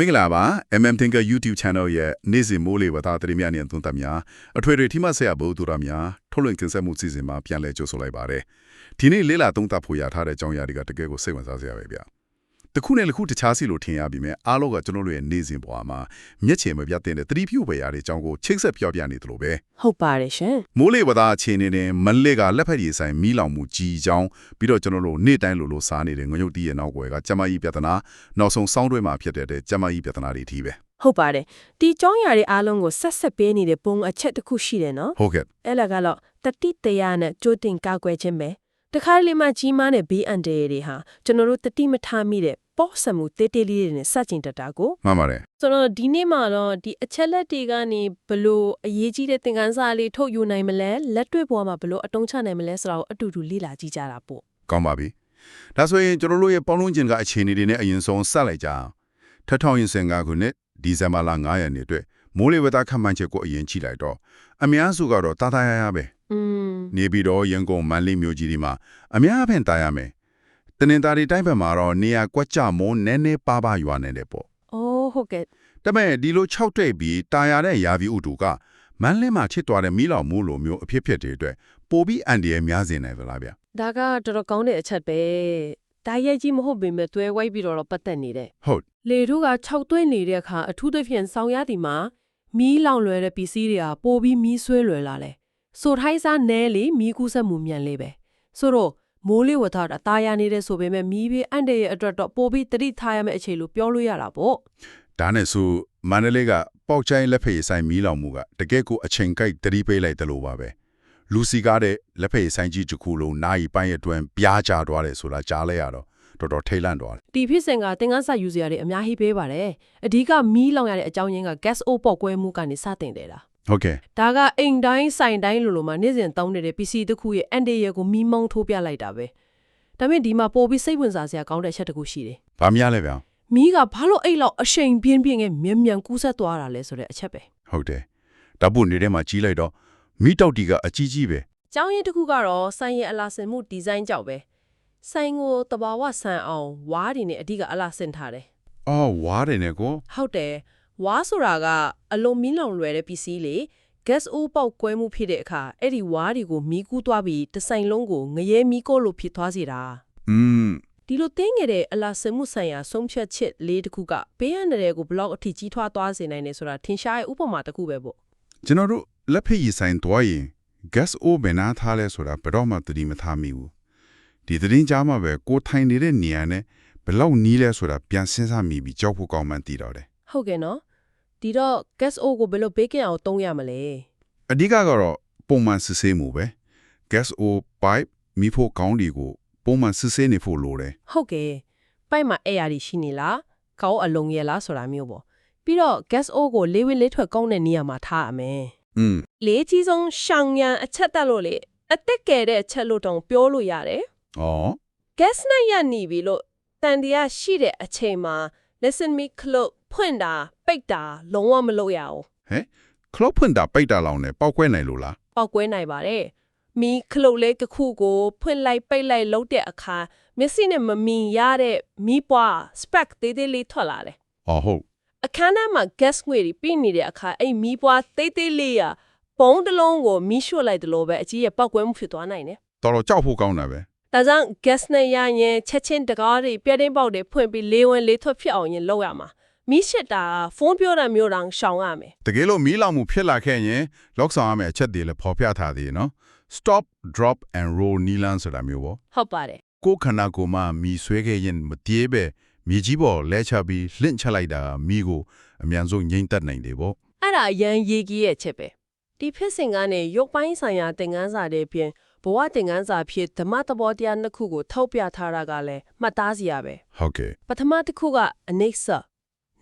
မင်္ဂလာပါ MM Thinker YouTube Channel ရဲ့နေ့စဉ်မိုးလေဝသသတင်းများနဲ့သုံးသပ်များအထွေထွေထိမဆရာဘုသူရများထုတ်လွှင့်တင်ဆက်မှုစီစဉ်မှာပြန်လည်ကြိုဆိုလိုက်ပါတယ်ဒီနေ့လေးလာသုံးသပ်ဖို့ရထားတဲ့အကြောင်းအရာတွေကတကယ်ကိုစိတ်ဝင်စားစရာပဲဗျ တစ်ခုနဲ့တစ်ခုတခြားစီလို့ထင်ရပြီမဲ့အားလုံးကကျွန်တော်တို့ရဲ့နေ့စဉ်ဘဝမှာမျက်ခြေမပြတ်တဲ့သတိပြုပဲရတဲ့အကြောင်းကိုချိတ်ဆက်ပြောပြနေသလိုပဲဟုတ်ပါတယ်ရှင်မိုးလေဝသအခြေအနေနဲ့မလေးကလက်ဖက်ရည်ဆိုင်မီးလောင်မှုကြီးကြောင်းပြီးတော့ကျွန်တော်တို့နေ့တိုင်းလိုလိုစားနေတဲ့ငရုတ်တီးရဲ့နောက်ွယ်ကကျမကြီးပြဿနာနောက်ဆုံးစောင်းတွဲမှာဖြစ်တဲ့ကျမကြီးပြဿနာတွေအထိပဲဟုတ်ပါတယ်ဒီကြောင်းရာတွေအားလုံးကိုဆက်ဆက်ပေးနေတဲ့ပုံအချက်တစ်ခုရှိတယ်နော်ဟုတ်ကဲ့အဲ့လာကတော့တတိတရားနဲ့ကြိုတင်ကောက်ွယ်ခြင်းပဲတခါလေမှကြီးမားတဲ့ဘေးအန္တရာယ်တွေဟာကျွန်တော်တို့တတိမထားမိတဲ့ ပေါ့ဆမှုတေးတေးလေးတွေနဲ့စကြင်တတာကိုမှန်ပါတယ်ဆိုတော့ဒီနေ့မှာတော့ဒီအချက်လက်တွေကနေဘလို့အရေးကြီးတဲ့သင်ခန်းစာလေးထုတ်ယူနိုင်မလဲလက်တွေ့ဘဝမှာဘလို့အတုံးချနိုင်မလဲဆိုတာကိုအတူတူလေ့လာကြည့်ကြတာပေါ့ကောင်းပါပြီဒါဆိုရင်ကျွန်တော်တို့ရဲ့ပေါင်းလုံးကျင်ကအခြေအနေတွေနဲ့အရင်ဆုံးဆက်လိုက်ကြအောင်ထထောင်ရင်စင်ကခုနှစ်ဒီဇင်ဘာလ9ရက်နေ့အတွက်မိုးလေဝသခန့်မှန်းချက်ကိုအရင်ကြည့်လိုက်တော့အများစုကတော့တာတာရရပဲอืมနေပြီးတော့ရန်ကုန်မန္တလေးမြို့ကြီးဒီမှာအများအဖင်တာရမယ် တနင်္သာရီတိုင်းဘက်မှာတော့နေရာကွက်ကြမုံနည်းနည်းပါးပါးရွာနေတယ်ပေါ့အိုးဟုတ်ကဲ့ဒါပေမဲ့ဒီလို6တိတ်ပြီးတာယာတဲ့ယာဗီဥတုကမန်းလင်းမှာချစ်သွားတဲ့မီးလောင်မှုလိုမျိုးအဖြစ်ဖြစ်တွေအတွက်ပိုပြီးအန်ဒီရဲ့များစင်နေသလားဗျဒါကတော်တော်ကောင်းတဲ့အချက်ပဲဒါရိုက်ကြီးမဟုတ်ပေမဲ့တွဲဝိုက်ပြီးတော့ပတ်သက်နေတယ်ဟုတ်လေတို့က6သွင်းနေတဲ့အခါအထူးသဖြင့်ဆောင်းရသည်မှာမီးလောင်လွယ်တဲ့ပစ္စည်းတွေကပိုပြီးမီးဆွဲလွယ်လာတယ်ဆိုထိုင်းစားနဲလေမီးကူးဆက်မှုမြန်လေးပဲဆိုတော့ မိုးလေဝသတာတာယာနေတဲ့ဆိုပေမဲ့မီးဘေးအန်တရဲ့အတွက်တော့ပိုပြီးတတိထားရမယ့်အခြေလို့ပြောလို့ရတာပေါ့ဒါနဲ့ဆိုမန္တလေးကပေါက်ချိုင်းလက်ဖက်ရည်ဆိုင်မီးလောင်မှုကတကယ်ကိုအချိန်ကိုက်တတိပေးလိုက်တယ်လို့ပါပဲလူစီကားတဲ့လက်ဖက်ရည်ဆိုင်ကြီးတစ်ခုလုံးနာယီပိုင်းအတွင်းပြားကျသွားတယ်ဆိုတာကြားလဲရတော့တော်တော်ထိတ်လန့်သွားတယ်ဒီဖြစ်စဉ်ကသင်္ကန်းစာယူစရာတွေအများကြီးပေးပါတယ်အဓိကမီးလောင်ရတဲ့အကြောင်းရင်းက gas o ပေါက်ကွဲမှုကနေစတင်တယ်တာ ဟုတ်ကဲ့ဒါကအိမ်တိုင်းဆိုင်တိုင်းလိုလိုမှာနေ့စဉ်သုံးနေတဲ့ PC တစ်ခုရဲ့အန်ဒီရဲ့ကိုမီးမုံထိုးပြလိုက်တာပဲဒါပေမဲ့ဒီမှာပိုပြီးစိတ်ဝင်စားစရာကောင်းတဲ့အချက်တစ်ခုရှိတယ်ဗာမရလဲဗျာမီးကဘာလို့အဲ့လောက်အရှိန်ပြင်းပြင်းနဲ့မြန်မြန်ကူးဆက်သွားတာလဲဆိုတဲ့အချက်ပဲဟုတ်တယ်ဓာတ်ပုတ်နေထဲမှာကြီးလိုက်တော့မီးတောက်တီကအကြီးကြီးပဲ။ကျောင်းရင်းတစ်ခုကတော့ဆိုင်ရဲ့အလားစင်မှုဒီဇိုင်းကြောက်ပဲ။ဆိုင်ကိုတဘာဝဆန်အောင်ဝါးတွေနဲ့အဓိကအလားစင်ထားတယ်အော်ဝါးတယ်နဲ့ကို။ဟုတ်တယ်။ ဝါးဆိုတာကအလုံးမီးလောင်လွယ်တဲ့ပစ္စည်းလေ gas o ပေါက်ကွဲမှုဖြစ်တဲ့အခါအဲ့ဒီဝါးတွေကိုမီးကူးသွားပြီးတစ်ဆိုင်လုံးကိုငရဲမီးကိုလို့ဖြစ်သွားစေတာอืม။ဒီလိုတင်းငယ်တဲ့အလားစင်မှုဆိုင်ရာဆုံးဖြတ်ချက်လေးတစ်ခုကဘေးရန်တွေကိုဘလောက်အထိကြီးထွားသွားစေနိုင်တယ်ဆိုတာထင်ရှားရဲ့ဥပမာတစ်ခုပဲပေါ့ကျွန်တော်တို့လက်ဖက်ရည်ဆိုင်တွားရင် gas o ဘယ်နာထားလဲဆိုတာဘယ်တော့မှသတိမထားမိဘူးဒီသတင်းကြားမှာပဲကိုထိုင်နေတဲ့နေရာနဲ့ဘယ်လောက်နီးလဲဆိုတာပြန်စဉ်းစားမိပြီးကြောက်ဖို့ကောင်းမှန်းသိတော့တယ်။ဟုတ်ကဲ့နော်။ ဒီတော့ gas o ကိုဘယ်လိုဘေးကင်းအောင်သုံးရမလဲအဓိကကတော့ပုံမှန်စစ်ဆေးမှုပဲ gas o pipe မိဖို့ကောင်းတွေကိုပုံမှန်စစ်ဆေးနေဖို့လိုတယ်ဟုတ်ကဲ့ပိုက်မှာအဲ့ရတွေရှိနေလားကောင်းအလုံးရဲ့လားဆိုတာမျိုးပေါ့ပြီးတော့ gas o ကိုလေးဝေးလေးထွက်ကောင်းတဲ့နေရာမှာထားရမယ်อืมလေးကြီးဆုံးရှောင်ရန်အချက်တက်လို့လေအသက်ငယ်တဲ့အချက်လို့တောင်ပြောလို့ရတယ်ဩ gas နဲ့ရနေပြီလို့တန်တရားရှိတဲ့အချိန်မှာ listen me close ဖွင့်တာပိတ်တာလုံးဝမလုပ်ရအောင်ဟဲ့ခလုတ်ဖွင့်တာပိတ်တာလောင်နဲ့ပောက်ကွဲနိုင်လို့လားပောက်ကွဲနိုင်ပါတယ်မီခလုတ်လေးတစ်ခုကိုဖွင့်လိုက်ပိတ်လိုက်လုပ်တဲ့အခါမျက်စိနဲ့မမြင်ရတဲ့မီးပွား spec သေးသေးလေးထွက်လာတယ်อ๋อဟုတ်အခန်းထဲမှာ gas ငွေတွေပြင်းနေတဲ့အခါအဲ့မီးပွားတိတ်တိတ်လေးရပုံးတစ်လုံးကိုမီးရှို့လိုက်တယ်လို့ပဲအကြီးရဲ့ပောက်ကွဲမှုဖြစ်သွားနိုင်တယ်တော်တော်ကြောက်ဖို့ကောင်းတာပဲ။ဒါကြောင့် gas နဲ့ရရင်ချက်ချင်းတကားတွေပြတင်းပေါက်တွေဖွင့်ပြီးလေးဝင်လေးထွက်ဖြစ်အောင်ရင်လုပ်ရမှာ။ မီးရှစ်တာဖုန်းပြောတဲ့မျိုးတောင်ရှောင်ရမယ်တကယ်လို့မီးလောင်မှုဖြစ်လာခဲ့ရင်လောက်ဆောင်ရမယ့်အချက်တွေလည်းဖော်ပြထားသေးတယ်နော် stop drop and roll နီလန်ဆိုတာမျိုးပေါ့။ဟုတ်ပါတယ်ကိုယ်ခန္ဓာကိုယ်မှာမီဆွဲခဲ့ရင်မပြေးပဲမြေကြီးပေါ်လဲချပြီးလှင့်ချလိုက်တာမီးကိုအမြန်ဆုံးငိမ့်သက်နိုင်တယ်ပေါ့။အဲ့ဒါအရန်ရေးကြီးရဲ့ချက်ပဲ။ဒီဖြစ်စဉ်ကနေရုပ်ပိုင်းဆိုင်ရာသင်ခန်းစာတွေပြင်ဘဝသင်ခန်းစာဖြစ်ဓမ္မသဘောတရားနှစ်ခုကိုထောက်ပြထားတာကလည်းမှတ်သားစရာပဲဟုတ်ကဲ့။ပထမတစ်ခုကအ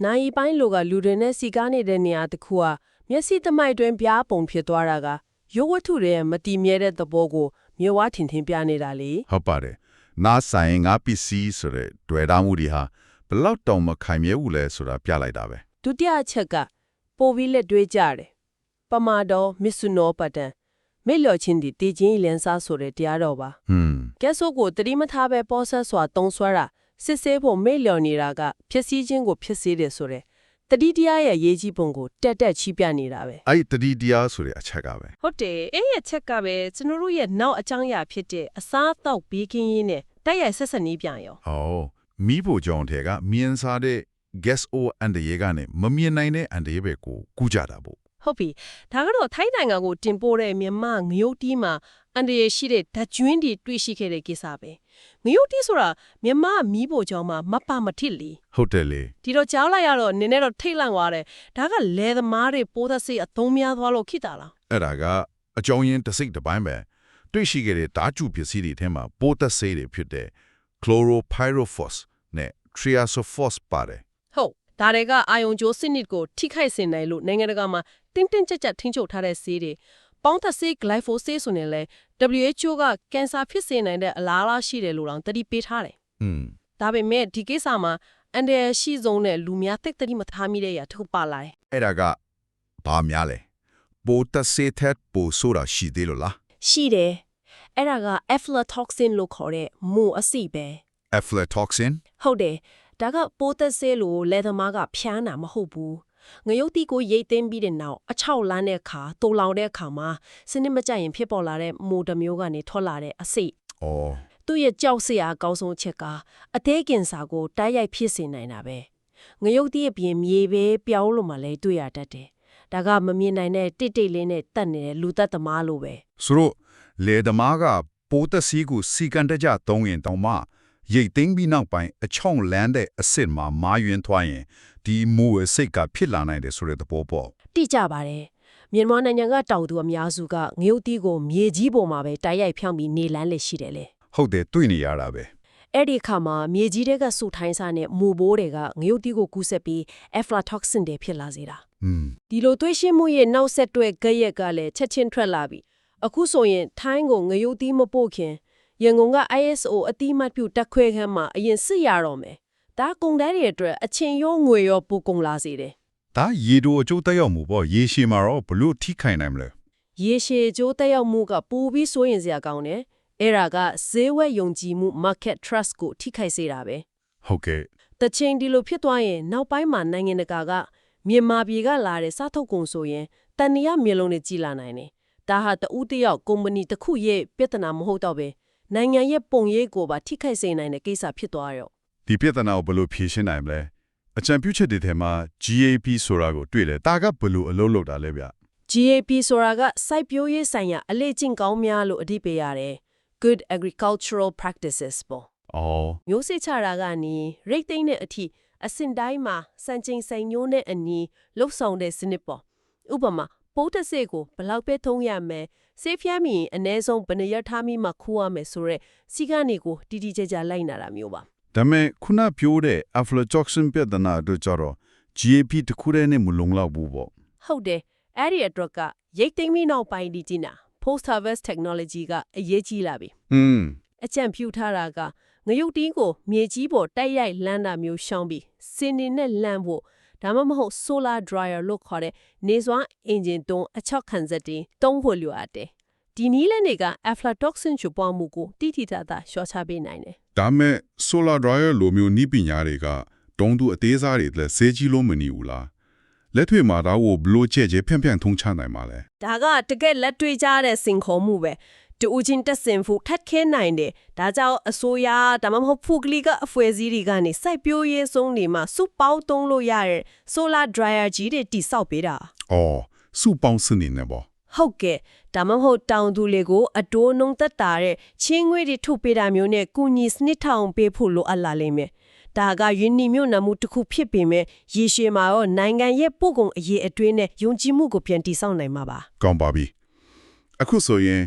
နိစ္စနိုင်ပိုင်းလိုကလူတွေနဲ့စီကားနေတဲ့နေရာတစ်ခုကမျက်စိသမိုက်တွင်ပြားပုံဖြစ်သွားတာကရုပ်ဝတ္ထုတွေရဲ့မတည်မြဲတဲ့သဘောကိုမြေဝါထင်ထင်ပြနေတာလေဟုတ်ပါတယ်နားဆိုင်ငါပစ္စည်းဆိုတဲ့တွေ့တာမှုတွေဟာဘယ်လောက်တောင်မခိုင်မြဲဘူးလဲဆိုတာပြလိုက်တာပဲဒုတိယအချက်ကပိုပြီးလက်တွေးကြတယ်ပမာတော်မစ်ဆုနောပတံမေလျော်ချင်းဒီတည်ချင်းလန်းစားဆိုတဲ့တရားတော်ပါဟွန်းကဲဆိုကိုတတိမထားပဲပေါ်ဆက်စွာတုံးဆွဲတာ စစ်ဆေးဖို့မိတ်လျော်နေတာကဖြစ်စည်းခြင်းကိုဖြစ်စေတယ်ဆိုတဲ့တတိတရားရဲ့ရေးကြီးပုံကိုတက်တက်ချီးပြနေတာပဲအဲ့ဒီတတိတရားဆိုတဲ့အချက်ကပဲဟုတ်တယ်အဲ့ရဲ့ချက်ကပဲကျွန်တော်တို့ရဲ့နောက်အကြောင်းအရာဖြစ်တဲ့အစားအသောက်ဘေးကင်းရေးနဲ့တိုက်ရိုက်ဆက်ဆက်နေပြန်ရောဟောမိဖို့ကြောင့်တဲ့ကမြင်စားတဲ့ gas or အန်တရေကနေမမြင်နိုင်တဲ့အန်တရေပဲကိုကူးကြတာပေါ့ဟုတ်ပြီဒါကတော့ထိုင်းနိုင်ငံကိုတင်ပို့တဲ့မြန်မာငရုတ်တီးမှာအန်တရရှိတဲ့ဓာတ်ကျွင်းတွေတွေ့ရှိခဲ့တဲ့ကိစ္စပဲ ငရုတ်တီးဆိုတာမြန်မာမီးဖို့ကြောင့်မှမပမထစ်လီဟုတ်တယ်လေဒီတော့ကြောက်လိုက်ရတော့နည်းနည်းတော့ထိတ်လန့်သွားတယ်ဒါကလဲသမားတွေပိုးသက်စိတ်အသုံးများသွားလို့ခိတာလားအဲ့ဒါကအကြောင်းရင်းတစ်စိတ်တစ်ပိုင်းပဲတွေ့ရှိခဲ့တဲ့ဓာတ်ကျပစ္စည်းတွေထဲမှာပိုးသက်ဆေးတွေဖြစ်တဲ့ chloropyrophos နဲ့ triasophos ပါတယ်ဟုတ်ဒါတွေကအာယုံကြိုးစနစ်ကိုထိခိုက်စေနိုင်လို့နိုင်ငံတကာမှာတင်းတင်းကြပ်ကြပ်ထိန်းချုပ်ထားတဲ့ဆေးတွေပေါင်းသက်ဆေး glyphosate ဆိုနေလဲ WHO ကကင်ဆာဖြစ်စေနိုင်တဲ့အလားအလာရှိတယ်လို့တောင်တတိပေးထားတယ်อืมဒါပေမဲ့ဒီကိစ္စမှာအန်ဒရယ်ရှိဆုံးတဲ့လူများသိတဲ့တိမထားမိတဲ့အရာထုတ်ပါလာတယ်အဲ့ဒါကဘာများလဲပိုးသက်ဆေးထက်ပိုဆိုတာရှိသေးလို့လားရှိတယ်အဲ့ဒါက aflatoxin လို့ခေါ်တဲ့မူအဆီပဲ aflatoxin ဟုတ်တယ်ဒါကပိုးသက်ဆေးလို့လက်သမားကဖျားနာမဟုတ်ဘူး ငရုတ်တီကိုရိတ်သိမ်းပြီးတဲ့နောက်အချောက်လန်းတဲ့အခါတူလောင်တဲ့အခါမှာစနစ်မကြရင်ဖြစ်ပေါ်လာတဲ့မိုတစ်မျိုးကနေထွက်လာတဲ့အဆိပ်ဩသူ့ရဲ့ကြောက်စရာအကောင်းဆုံးအချက်ကအသေးကင်ဆာကိုတိုက်ရိုက်ဖြစ်စေနိုင်တာပဲငရုတ်တီအပြင်မြေပဲပြောင်းလို့မှလည်းတွေ့ရတတ်တယ်ဒါကမမြင်နိုင်တဲ့တိတ်တိတ်လေးနဲ့တတ်နေတဲ့လူသက်သမားလိုပဲဆိုတော့လေသမားကပိုးသက်ဆေးကိုစီကန်တကြသုံးရင်တောင်မှ ရိတ်သိမ်းပြီးနောက်ပိုင်းအချောင်းလန်းတဲ့အစ်စ်မှာမာယွင်ထွားရင်ဒီမူဝဲစိတ်ကဖြစ်လာနိုင်တယ်ဆိုတဲ့သဘောပေါ့တိကျပါတယ်မြန်မာနိုင်ငံကတောင်သူအများစုကငရုတ်တီကိုမြေကြီးပေါ်မှာပဲတိုက်ရိုက်ဖြောင်းပြီးနေလန်းလက်ရှိတယ်လေဟုတ်တယ်တွေ့နေရတာပဲအဲ့ဒီအခါမှာမြေကြီးတွေကဆူထိုင်းစားနဲ့မူဘိုးတွေကငရုတ်တီကိုကူးဆက်ပြီး aflatoxin တွေဖြစ်လာစေတာอืมဒီလိုသွေးရှင်းမှုရဲ့နောက်ဆက်တွဲကြက်ရက်ကလည်းချက်ချင်းထွက်လာပြီအခုဆိုရင်ထိုင်းကိုငရုတ်တီမပို့ခင် ရန်ကုန်က ISO အတိမတ်ပြုတက်ခွဲခန်းမှာအရင်စစ်ရတော့မယ်ဒါကုန်တဲ့တွေအတွက်အချင်းရောငွေရောပိုကုန်လာစေတယ်ဒါရေတိုအကျိုးတက်ရောက်မှုပေါ့ရေရှည်မှာတော့ဘလို့ထိခိုင်နိုင်မလဲရေရှည်ကြိုးတက်ရောက်မှုကပိုပြီးစိုးရင်စရာကောင်းတယ်အဲ့ဒါကဈေးဝယ်ယုံကြည်မှု market trust ကိုထိခိုက်စေတာပဲဟုတ်ကဲ့တချိန်ဒီလိုဖြစ်သွားရင်နောက်ပိုင်းမှာနိုင်ငံတကာကမြန်မာပြည်ကလာတဲ့စားထုတ်ကုန်ဆိုရင်တန်နီယမျိုးလုံးနဲ့ကြီးလာနိုင်တယ်။ဒါဟာတဦးတစ်ယောက်ကုမ္ပဏီတစ်ခုရဲ့ပြဿနာမဟုတ်တော့ပဲ နိုင်ငံရဲ့ပုံရိပ်ကိုပါထိခိုက်စေနိုင်တဲ့ကိစ္စဖြစ်သွားရောဒီပြဿနာကိုဘလို့ဖြေရှင်းနိုင်မလဲအကြံပြုချက်တွေထဲမှာ GAP ဆိုတာကိုတွေ့လေဒါကဘလို့အလုပ်လုပ်တာလဲဗျ GAP ဆိုတာကစိုက်ပျိုးရေးဆိုင်ရာအလေ့ကျင့်ကောင်းများလို့အဓိပ္ပာယ်ရတယ် Good Agricultural Practices ပေါ့အော်မျိုးစစ်ချတာကနေရိတ်သိမ်းတဲ့အထိအစင်တိုင်းမှာစံချိန်ဆိုင်ညိုးနဲ့အညီလှုပ်ဆောင်တဲ့စနစ်ပေါ့ဥပမာ ပိုးတဆေကိုဘယ်လောက်ပဲထုံးရမယ်ဆေးဖျားမိရင်အ ਨੇ ဆုံးဘယ်နှရက်ထားမိမှခူးရမယ်ဆိုရက်စီကနေကိုတီတီကြကြလိုက်နာတာမျိုးပါ ဒါပေမဲ့ခုနပြောတဲ့ aflatoxin ပြဿနာတို့ကြတော့ GAP တခုတည်းနဲ့မလုံလောက်ဘူးပေါ့ ဟုတ်တယ်အဲ့ဒီအတွက်ကရိတ်သိမ်းပြီးနောက်ပိုင်းဒီကြည့်နာ post harvest technology ကအရေးကြီးလာပြီ อืม အကြံပြုထားတာကငရုတ်တီးကိုမြေကြီးပေါ်တိုက်ရိုက်လန်းတာမျိုးရှောင်းပြီးစင်နေနဲ့လန်းဖို့ ဒါမှမဟုတ် solar dryer လို့ခေါ်တဲ့နေစွမ်းအင်ဂျင်တုံးအချောက်ခံစက်တွေတုံးဖို့လိုအပ်တယ်ဒီနည်းလမ်းတွေက aflatoxin ချပွားမှုကိုတိတိကျကျလျှော့ချပေးနိုင်တယ်ဒါမဲ့ solar dryer လိုမျိုးနီးပညာတွေကတုံးသူအသေးစားတွေလည်းဈေးကြီးလို့မနေဘူးလားလက်တွေ့မှာဒါကိုဘလို့ချက်ချက်ဖြန့်ဖြန့်ထုံးချနိုင်မှာလဲဒါကတကယ်လက်တွေ့ကြတဲ့စင်ခေါ်မှုပဲ တူဦးချင်းတက်စင်ဖို့ထက်ခဲနိုင်တယ်ဒါကြောင့်အစိုးရဒါမှမဟုတ်ဖူကလီကအဖွဲစည်းတွေကနေစိုက်ပျိုးရေးဆုံးတွေမှာစုပေါင်းသုံးလို့ရတဲ့ solar dryer ကြီးတွေတိစောက်ပေးတာ။အော်စုပေါင်းစနစ်နဲ့ပေါ့ဟုတ်ကဲ့ဒါမှမဟုတ်တောင်သူတွေကိုအတိုးနှုံသက်တာတဲ့ချင်းငွေတွေထုတ်ပေးတာမျိုးနဲ့ကုညီစနစ်ထောင်ပေးဖို့လိုအပ်လာလိမ့်မယ်ဒါကယင်းနီမျိုးနမှုတစ်ခုဖြစ်ပေမဲ့ရေရှည်မှာရောနိုင်ငံရဲ့ပို့ကုန်အရေးအသွေးနဲ့ယုံကြည်မှုကိုပြန်တည်ဆောက်နိုင်မှာပါ။ကောင်းပါပြီ။အခုဆိုရင်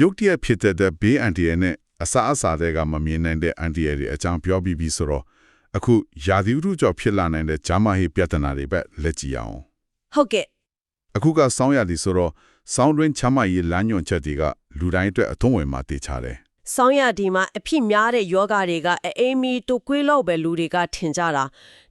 ရုတ်တရက်ဖြစ်တဲ့ဘေးအန်တီရဲ့နဲ့အစားအစာတွေကမမြင်နိုင်တဲ့အန်တီရဲ့တွေအကြောင်းပြောပြီးပြီဆိုတော့အခုယာဒီဥတုကြောင့်ဖြစ်လာနိုင်တဲ့ဂျာမဟိပြဿနာတွေပဲလက်ကြည့်အောင်ဟုတ်ကဲ့။အခုကစောင်းရသည်ဆိုတော့စောင်းတွင်းချမ်းမရေးလမ်းညွှန်ချက်တွေကလူတိုင်းအတွက်အထုံးဝင်မှာတည်ချတယ်ဆောင်းရဒီမှာအဖြစ်များတဲ့ယောဂတွေကအအိမ်မီတူကွေးလောက်ပဲလူတွေကထင်ကြတာ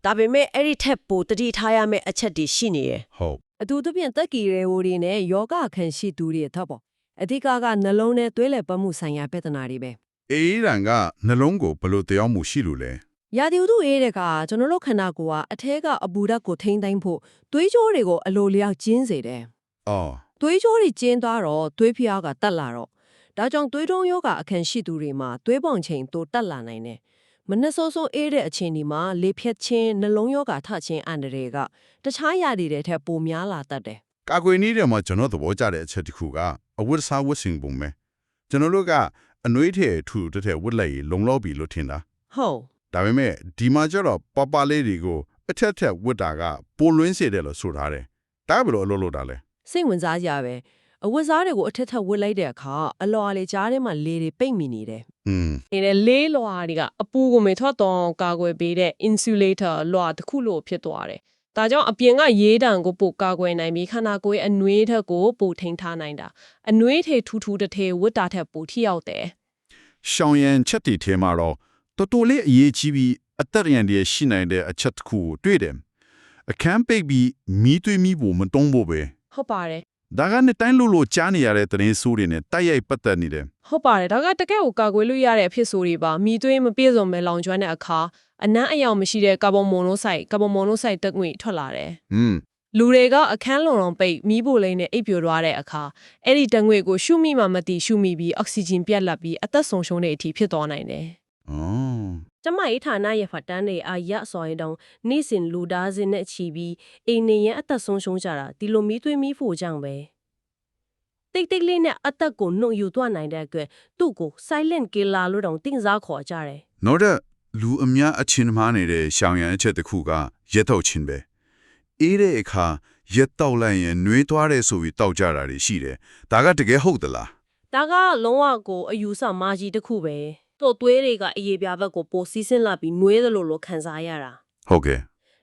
ဒါပေမဲ့အဲ့ဒီထက်ပိုတတိထားရမယ့်အချက်တွေရှိနေတယ်။ဟုတ်အထူးသဖြင့်တက်ကီရဲဟိုတွေနဲ့ယောဂခံရှိသူတွေထပ်ပေါ့ အဓိကကနှလုံးနဲ့သွေးလည်ပတ်မှုဆိုင်ရာပြဿနာတွေပဲအေးရန်ကနှလုံးကိုဘလို့တရားမှုရှိလို့လဲရာသီဥတုအေးတဲ့ကကျွန်တော်တို့ခန္ဓာကိုယ်ကအထဲကအပူဓာတ်ကိုထိန်းသိမ်းဖို့သွေးကြောတွေကိုအလိုလျောက်ကျင်းစေတယ်အော်သွေးကြောတွေကျင်းသွားတော့သွေးဖျားကတက်လာတော့ဒါကြောင့်သွေးတုံးယောဂအခန့်ရှိသူတွေမှာသွေးပေါင်ချိန်တိုးတက်လာနိုင်တယ်မနှစောစောအေးတဲ့အချိန်ဒီမှာလေဖြတ်ခြင်းနှလုံးယောဂထခြင်းအန္တရာယ်ကတခြားရာသီတွေထက်ပိုများလာတတ်တယ် ကာကွယ်နည်းတွေမှာကျွန်တော်သဘောကျတဲ့အချက်တစ်ခုကအဝတ်စားဝတ်ဆင်ပုံပဲကျွန်တော်တို့ကအနှွေးထည်ထူတစ်ထည်ဝတ်လိုက်ရင်လုံလောက်ပြီလို့ထင်တာဟုတ်ဒါပေမဲ့ဒီမှာကျတော့ပပလေးတွေကိုအထက်ထက်ဝတ်တာကပိုလွင်းစေတယ်လို့ဆိုထားတယ်ဒါကဘယ်လိုအလုပ်လုပ်တာလဲစိတ်ဝင်စားကြပဲအဝတ်စားတွေကိုအထက်ထက်ဝတ်လိုက်တဲ့အခါအလော်အလေကြားထဲမှာလေတွေပိတ်မိနေတယ်อืมနေတဲ့လေးလွှာတွေကအပူကိုမေထွက်တော့ကာကွယ်ပေးတဲ့ insulator လွှာတစ်ခုလို့ဖြစ်သွားတယ်။ ဒါကြောင့်အပြင်ကရေးတံကိုပိုကာကွယ်နိုင်ပြီးခန္ဓာကိုယ်ရဲ့အနှွေးထက်ကိုပိုထိန်းထားနိုင်တာ။အနှွေးထေထူထူတစ်ထေဝတ်တာထက်ပိုထိရောက်တယ်ရှောင်းရန်ချက်တီထဲမှာတော့တော်တော်လေးအရေးကြီးပြီးအသက်ရန်တွေရှိနိုင်တဲ့အချက်တစ်ခုကိုတွေ့တယ်အခန်းပိတ်ပြီးမီးသွေးမီးဖို့မတုံးဖို့ပဲ။ဟုတ်ပါတယ် ဒါကနဲ့တိုင်းလို့လို့ကြားနေရတဲ့သတင်းဆိုးတွေနဲ့တိုက်ရိုက်ပတ်သက်နေတယ်။ဟုတ်ပါတယ်ဒါကတကယ့်ကိုကာကွယ်လို့ရတဲ့အဖြစ်ဆိုတွေပါ။မိသွေးမပြည့်စုံမဲ့လောင်ကျွမ်းတဲ့အခါအနံ့အယောင်မရှိတဲ့ကာဗွန်မိုနိုဆိုက်ကာဗွန်မိုနိုဆိုက်တက်ငွေထွက်လာတယ်။อืมလူတွေကအခန်းလုံလုံပိတ်မီးပိုလိမ့်နဲ့အိပ်ပျော်သွားတဲ့အခါအဲ့ဒီတငွေကိုရှုမိမှမသိရှုမိပြီးအောက်ဆီဂျင်ပြတ်လပ်ပြီးအသက်ဆုံးရှုံးတဲ့အထိဖြစ်သွားနိုင်တယ်အော် ကျမရေးဌာနရဲ့ဖတ်တန်းတွေအာရဆိုရင်တောင်နေ့စဉ်လူသားစင်းနဲ့ချီပြီးအိမ်နေရန်အသက်ဆုံးရှုံးကြတာဒီလိုမီးသွေးမီးဖို့ကြောင့်ပဲတိတ်တိတ်လေးနဲ့အသက်ကိုနှုတ်ယူသွားနိုင်တဲ့အတွက်သူ့ကို silent killer လို့တောင်တင်စားခေါ်ကြတယ်နောက်တဲ့လူအများအချင်းမှားနေတဲ့ရှောင်ရံအချက်တစ်ခုကရက်တော့ချင်းပဲအေးတဲ့အခါရက်တော့လိုက်ရင်နှွေးသွားတယ်ဆိုပြီးတောက်ကြတာတွေရှိတယ်ဒါကတကယ်ဟုတ်သလားဒါကလုံးဝကိုအယူဆမာကြီးတစ်ခုပဲ တို့သွေးတွေကအရေးပြားဘက်ကိုပိုစီးဆင်းလာပြီးနှွေးသလိုလိုခံစားရတာဟုတ်ကဲ့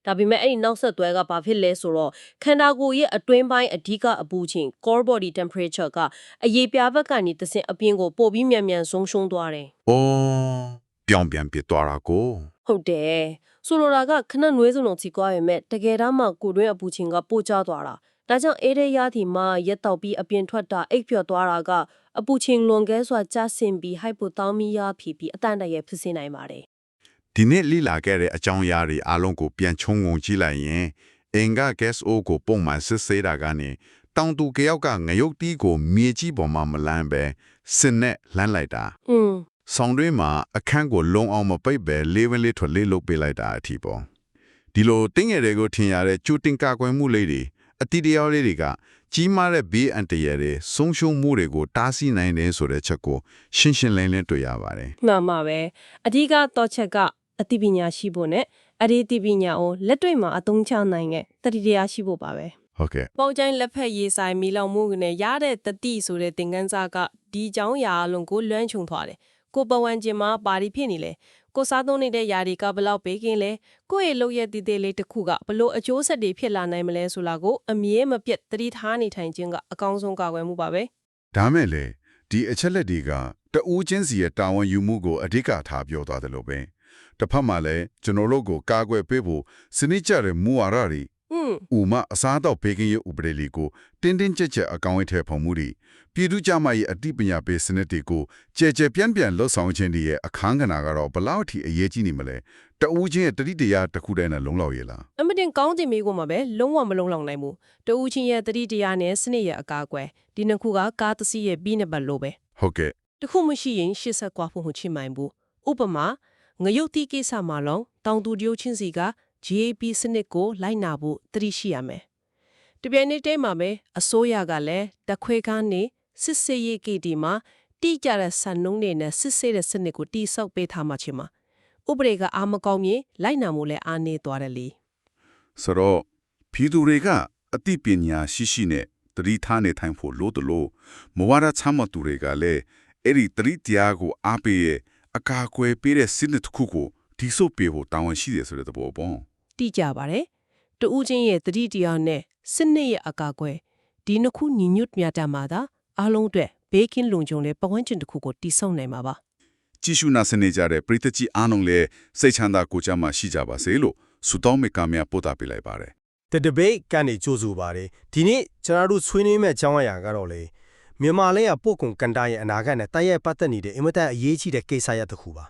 ဒါပေမဲ့အဲ့ဒီနောက်ဆက်တွဲကဘာဖြစ်လဲဆိုတော့ခန္ဓာကိုယ်ရဲ့အတွင်းပိုင်းအဓိကအပူချိန် core body temperature ကအရေးပြားဘက်ကနေတဆင့်အပြင်ကိုပို့ပြီးမြန်မြန်ဆုံးရှုံးသွားတယ်။အော်ပြောင်းပြန်ပြစ်သွားတာကို။ဟုတ်တယ်။ဆိုလိုတာကခဏနှွေးစုံလုံးချီကွာပေမဲ့တကယ်တမ်းမှကိုယ်တွင်းအပူချိန်ကပိုကျသွားတာ။ ဒါကြောင့်အေးတဲ့ရသည်မှာရက်တော့ပြီးအပြင်ထွက်တာအိပ်ပျော်သွားတာကအပူချိန်လွန်ကဲစွာကျဆင်းပြီး hypothermia ဖြစ်ပြီးအတန်တရရဲ့ဖြစ်စေနိုင်ပါတယ်ဒီနေ့လိလာခဲ့တဲ့အကြောင်းအရာတွေအလုံးကိုပြန်ခြုံငုံကြည့်လိုက်ရင်အင်္ဂါ gas o ကိုပုံမှန်စစ်ဆေးတာကနေတောင်သူကယောက်ကငရုတ်တီးကိုမြေကြီးပေါ်မှာမလန်းပဲစင်နဲ့လှမ်းလိုက်တာ။อืมဆောင်းတွင်းမှာအခန်းကိုလုံအောင်မပိတ်ပဲလေးဝင်းလေးထွက်လေးလုတ်ပေးလိုက်တာအထီပေါ့ဒီလိုတင်းငယ်တွေကိုထင်ရတဲ့ကျူတင်ကာကွယ်မှုလေးတွေ အတိတရားလေးတွေကကြီးမားတဲ့ဘေးအန္တရာယ်တွေဆုံးရှုံးမှုတွေကိုတားဆီးနိုင်တယ်ဆိုတဲ့ချက်ကိုရှင်းရှင်းလင်းလင်းတွေ့ရပါတယ်မှန်ပါပဲအဓိကတော့ချက်ကအသိပညာရှိဖို့နဲ့အဒီသိပညာကိုလက်တွေ့မှာအသုံးချနိုင်တဲ့တတိတရားရှိဖို့ပါပဲဟုတ်ကဲ့ပေါကျိုင်းလက်ဖက်ရေးဆိုင်မီလောင်မှုနဲ့ရတဲ့တတိဆိုတဲ့သင်ခန်းစာကဒီအကြောင်းအရာအလုံးကိုလွှမ်းခြုံသွားတယ်ကိုပဝန်းကျင်မှာပါရီဖြစ်နေလဲ ကိုစားသုံးနေတဲ့ຢာတွေကဘယ်လောက်ပေးကင်းလဲကိုယ့်ရဲ့လုပ်ရတဲ့တည်တည်လေးတစ်ခုကဘလို့အကျိုးဆက်တွေဖြစ်လာနိုင်မလဲဆိုတာကိုအမြဲမပြတ်သတိထားနေထိုင်ခြင်းကအကောင်းဆုံးကာကွယ်မှုပါပဲ ဒါမဲ့လေဒီအချက်လက်တွေကတဦးချင်းစီရဲ့တာဝန်ယူမှုကိုအဓိကထားပြောသွားတယ်လို့ပဲတစ်ဖက်မှာလည်းကျွန်တော်တို့ကိုကာကွယ်ပေးဖို့စနစ်ကျတဲ့မူဝါဒတွေ อืม ဥမာအစားအသောက်ဘေကင်းရေးဥပဒေလေးကိုတင်းတင်းကြပ်ကြပ်အကောင့်အထည်ဖော်မှုတွေပြည်သူ့ကြမှာရဲ့အသိပညာပေးစနစ်တွေကိုကြဲကြဲပြန့်ပြန့်လှုပ်ဆောင်ခြင်းတွေရဲ့အခန်းကဏ္ဍကတော့ဘယ်လောက်ထိအရေးကြီးနေမလဲတဦးချင်းရဲ့တတိတရားတစ်ခုတည်းနဲ့လုံလောက်ရဲ့လားအမတင်ကောင်းတင်မိကိုမှပဲလုံးဝမလုံးလောက်နိုင်ဘူးတူဦးချင်းရဲ့တတိတရားနဲ့စနစ်ရဲ့အကာအကွယ်ဒီနှစ်ခုကကားတစီးရဲ့ပြီးနေပါလို့ပဲဟုတ်ကဲ့တခုမရှိရင်ရှစ်ဆက်ကွာဖို့မချင်မှန်ဘူးဥပမာငရုတ်တိကိစ္စမှာလုံးတောင်သူတရုတ်ချင်းစီက GAP စနစ်ကိုလိုက်နာဖို့တတိရှိရမယ်တပြိုင်နက်တည်းမှာပဲအစိုးရကလည်းတခွေကားနေစစ်စေးရေးကိတီမှာတိကျတဲ့စံနှုန်းတွေနဲ့စစ်ဆေးတဲ့စနစ်ကိုတိစောက်ပေးထားမှချင်မှာဥပဒေကအာမကောင်းရင်လိုက်နာမှုလည်းအားနေသွားတယ်လေဆိုတော့ပြည်သူတွေကအသိပညာရှိရှိနဲ့တတိထားနေထိုင်ဖို့လို့တလို့မဝါဒချမှတ်သူတွေကလည်းအဲ့ဒီတတိတရားကိုအားပေးရဲ့အကာအကွယ်ပေးတဲ့စနစ်တစ်ခုကိုဒီစုပ်ပေးဖို့တာဝန်ရှိတယ်ဆိုတဲ့သဘောပေါ့ တိကျပါတယ်တူဦးချင်းရဲ့တတိတရားနဲ့စနစ်ရဲ့အကာအကွယ်ဒီနှစ်ခုညီညွတ်မြတ်တာမှာသာအားလုံးအတွက်ဘေးကင်းလုံခြုံတဲ့ပတ်ဝန်းကျင်တစ်ခုကိုတည်ဆောက်နိုင်မှာပါကြည့်ရှုနာစနေကြတဲ့ပရိသတ်ကြီးအားလုံးလည်းစိတ်ချမ်းသာကိုယ်ကျန်းမာရှိကြပါစေလို့ဆုတောင်းမေတ္တာများပို့တာပေးလိုက်ပါတယ် The debate ကနေကြိုဆိုပါတယ်ဒီနေ့ကျွန်တော်တို့ဆွေးနွေးမဲ့အကြောင်းအရာကတော့လေမြန်မာလဲရပို့ကုန်ကန်တာရဲ့အနာဂတ်နဲ့တိုက်ရိုက်ပတ်သက်နေတဲ့အင်မတန်အရေးကြီးတဲ့ကိစ္စရပ်တစ်ခုပါ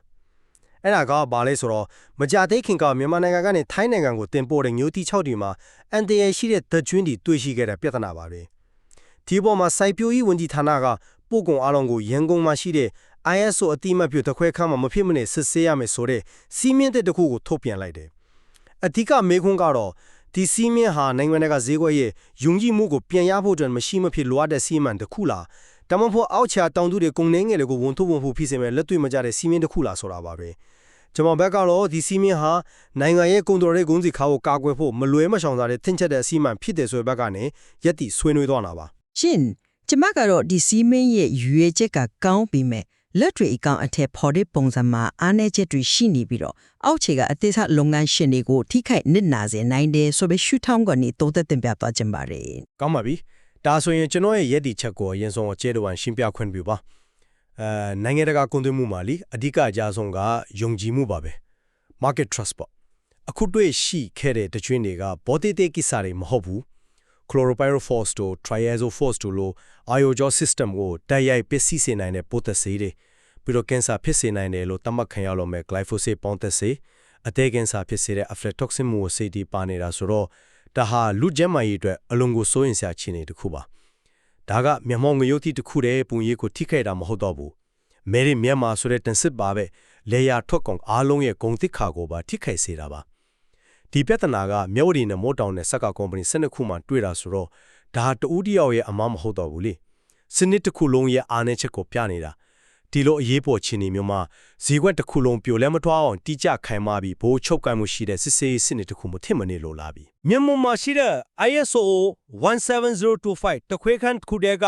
အဲ့ဒါကဘာလဲဆိုတော့မကြသေးခင်ကမြန်မာနိုင်ငံကနေထိုင်းနိုင်ငံကိုတင်ပို့တဲ့မျိုးတိ6တီမှာအန်တရရှိတဲ့သကျွင်းတီတွေ့ရှိခဲ့တဲ့ပြဿနာပါပဲဒီပေါ်မှာစိုက်ပျိုးရေးဝန်ကြီးဌာနကပို့ကုန်အလုံးကိုရန်ကုန်မှာရှိတဲ့ ISO အတိအမတ်ပြုတခွဲခန်းမှာမဖြစ်မနေစစ်ဆေးရမယ်ဆိုတဲ့စီးမြင့်တဲ့တစ်ခုကိုထုတ်ပြန်လိုက်တယ်အဓိကမေခွန်းကတော့ဒီစီးမြင့်ဟာနိုင်ငံတကာဈေးကွက်ရဲ့ယုံကြည်မှုကိုပြန်ရဖို့အတွက်မရှိမဖြစ်လိုအပ်တဲ့စီးမှန်တစ်ခုလားတမန်ဖို့အောက်ချာတောင်သူတွေကုန်နေငယ်တွေကိုဝန်ထုတ်ဝန်ဖို့ဖြစ်စေမဲ့လက်တွေ့မကြတဲ့စီးမြင့်တစ်ခုလားဆိုတာပါပဲ ကျွန်တော်ဘက်ကတော့ဒီစီးမြင့်ဟာနိုင်ငံရဲ့ကုန်တော်ရဲ့ဂုဏ်စီခါကိုကာကွယ်ဖို့မလွဲမရှောင်သာတဲ့သင်ချက်တဲ့အစီအမံဖြစ်တယ်ဆိုတဲ့ဘက်ကနေယက်တီဆွေးနွေးသွားတာပါရှင်ကျမကတော့ဒီစီမင်းရဲ့ရွေချက်ကကောင်းပြီမဲ့လက်တွေအကောင်အထက်ဖော်တဲ့ပုံစံမှာအားနည်းချက်တွေရှိနေပြီးတော့အောက်ခြေကအသေးစားလုပ်ငန်းရှင်တွေကိုထိခိုက်နစ်နာစေနိုင်တယ်ဆိုပြီးရှုထောင်းကနေတိုးသက်တင်ပြသွားခြင်းပါတယ်ကောင်းပါပြီဒါဆိုရင်ကျွန်တော်ရဲ့ယက်တီချက်ကိုအရင်ဆုံးကျဲတော်ရှင်းပြခွင့်ပြုပါ အဲနိုင်ငံတကာကုန်သွယ်မှုမှာလीအဓိကအကြဆုံးကယုံကြည်မှုပါပဲ market trust ပေါ့အခုတွေ့ရှိခဲ့တဲ့တချွင်းတွေကဘောတိတေကိစ္စတွေမဟုတ်ဘူး chloropyrophos တို့ triazophos တို့လို iogel system ကိုတိုက်ရိုက်ပစ္စည်းစေနိုင်တဲ့ပိုးသက်ဆေးတွေပြီးတော့ကင်ဆာဖြစ်စေနိုင်တယ်လို့သတ်မှတ်ခံရလို့မဲ့ glyphosate ပေါင်းသက်ဆေးအသေးကင်ဆာဖြစ်စေတဲ့ aflatoxin မှုဆေးတီပါနေတာဆိုတော့ဒါဟာလူကျန်းမာရေးအတွက်အလွန်ကိုစိုးရင်စရာခြေအနေတစ်ခုပါ ဒါကမြန်မာငရုတ်တိတစ်ခုတည်းပုံရိပ်ကိုထိခိုက်တာမဟုတ်တော့ဘူးမဲရီမြန်မာဆိုတဲ့တင်စစ်ပါပဲလေယာထွက်ကောင်အားလုံးရဲ့ဂုံတိခါကိုပါထိခိုက်စေတာပါဒီပြဿနာကမြဝတီနဲ့မိုးတောင်နဲ့စက်ကကုမ္ပဏီ12ခုမှတွေ့တာဆိုတော့ဒါတူးတယောက်ရဲ့အမမဟုတ်တော့ဘူးလေစနစ်တစ်ခုလုံးရဲ့အားနည်းချက်ကိုပြနေတာ ဒီလိုအရေးပေါ်ခြေနေမျိုးမှာဈေးကွက်တစ်ခုလုံးပြိုလဲမထွားအောင်တိကျခိုင်မာပြီးဘိုးချုပ်ကိုင်မှုရှိတဲ့စစ်ဆေးစနစ်တစ်ခုမထင်မနေလို့လာပြီမြန်မာမှာရှိတဲ့ ISO 17025တခွေခန့်တစ်ခုတည်းက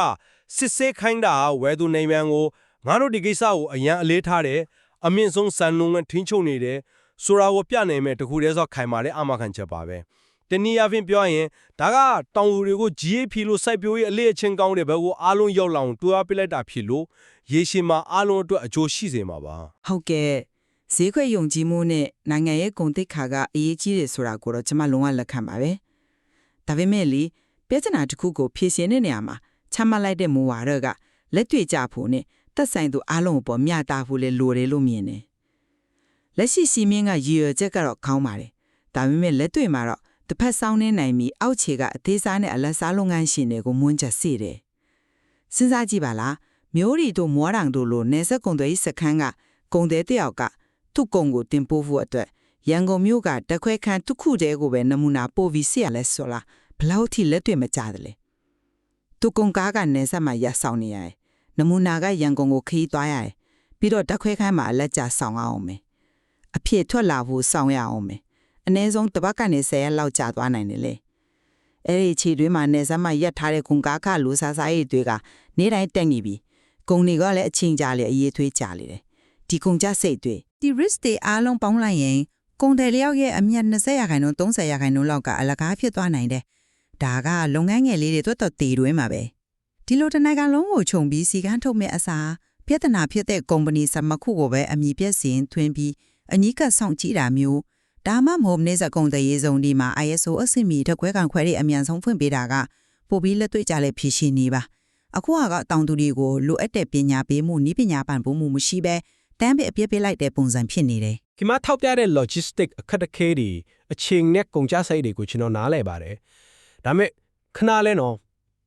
စစ်ဆေးခိုင်းတာဝယ်သူနေမြန်ကိုငါတို့ဒီကိစ္စကိုအရန်အလေးထားတယ်အမြင့်ဆုံးစံနှုန်းနဲ့ထိန်းချုပ်နေတယ်ဆိုတာကိုပြနိုင်မဲ့တခုတည်းဆိုခိုင်မာတဲ့အာမခံချက်ပါပဲ တနည်းအားဖြင့်ပြောရင်ဒါကတောင်သူတွေကို GAP လို့စိုက်ပျိုးရေးအလေးအချင်းကောင်းတဲ့ဘက်ကိုအားလုံးရောက်လောင်တွားပြလိုက်တာဖြစ်လို့ရေရှည်မှာအားလုံးအတွက်အကျိုးရှိစေမှာပါဟုတ်ကဲ့ဈေးခွက်ယုံကြည်မှုနဲ့နိုင်ငံရဲ့ဂုဏ်သိက္ခာကအရေးကြီးတယ်ဆိုတာကိုတော့ကျွန်မလုံးဝလက်ခံပါပဲဒါပေမဲ့လေပြဿနာတစ်ခုကိုဖြေရှင်းတဲ့နေရာမှာချမှတ်လိုက်တဲ့မူဝါဒကလက်တွေ့ကြဖို့နဲ့သက်ဆိုင်သူအားလုံးကိုပေါ်မျှတာဖို့လေလိုတယ်လို့မြင်တယ်လက်ရှိစီမင်းကရည်ရွယ်ချက်ကတော့ခေါင်းပါတယ်ဒါပေမဲ့လက်တွေ့မှာတော့ တစ်ဖက်ဆောင်နေနိုင်ပြီးအောက်ခြေကအသေးစားနဲ့အလက်စားလုပ်ငန်းရှင်တွေကိုမွန်းချက်စေတယ်စဉ်းစားကြည့်ပါလားမျိုးရီတို့မွားတောင်တို့လိုနေဆက်ကုံတွေစခန်းကကုံတဲ့တယောက်ကသူ့ကုံကိုတင်ပို့ဖို့အတွက်ရန်ကုန်မြို့ကတခွဲခန်းတစ်ခုတည်းကိုပဲနမူနာပို့ပြီးဆက်ရလဲဆိုလားဘလောက်ထိလက်တွေ့မကြတယ်လေသူကုံကားကနေဆက်မှရက်ဆောင်နေရတယ်နမူနာကရန်ကုန်ကိုခီးသွားရတယ်ပြီးတော့တခွဲခန်းမှာအလက်ကျဆောင်အောင်မယ်အဖြစ်ထွက်လာဖို့ဆောင်ရအောင်မယ် အနည်းဆုံးတစ်ပတ်ကနေ10ရက်လောက်ကြာသွားနိုင်တယ်လေအဲ့ဒီခြေတွင်းမှာနေဆက်မှရက်ထားတဲ့ကုံကားကလူစားစားရေးတွေကနေ့တိုင်းတက်နေပြီကုံတွေကလည်းအချင်းကြလေအရေးသွေးကြလေတယ်ဒီကုံကြစိတ်တွေဒီ risk တွေအားလုံးပေါင်းလိုက်ရင်ကုန်တယ်လျောက်ရဲ့အမြတ်20ရာခိုင်နှုန်း30ရာခိုင်နှုန်းလောက်ကအလကားဖြစ်သွားနိုင်တယ်ဒါကလုပ်ငန်းငယ်လေးတွေတွတ်တော့တည်တွင်းမှာပဲဒီလိုတနင်္ဂနွေလုံးကိုခြုံပြီးစီကန်းထုတ်မဲ့အစားပြဿနာဖြစ်တဲ့ကုမ္ပဏီစမခုကိုပဲအမည်ပြည့်စင်ထွင်းပြီးအနီးကပ်ဆောင်ကြည့်တာမျိုး ဒါမှမဟုတ်နေစကုံတရေစုံဒီမှာ ISO အဆင့်မီတက်ခွဲကန်ခွဲတွေအမြန်ဆုံးဖွင့်ပေးတာကပို့ပြီးလက်တွေ့ကြလဲဖြည့်ရှင်းနေပါအခုကတောင်သူတွေကိုလိုအပ်တဲ့ပညာပေးမှုနည်းပညာပံ့ပိုးမှုမရှိဘဲတန်းပြအပြစ်ပေးလိုက်တဲ့ပုံစံဖြစ်နေတယ်ဒီမှာထောက်ပြတဲ့ logistic အခက်အခဲတွေအချိန်နဲ့ကုန်ကျစရိတ်တွေကိုကျွန်တော်နားလည်ပါတယ်ဒါပေမဲ့ခဏလဲနော်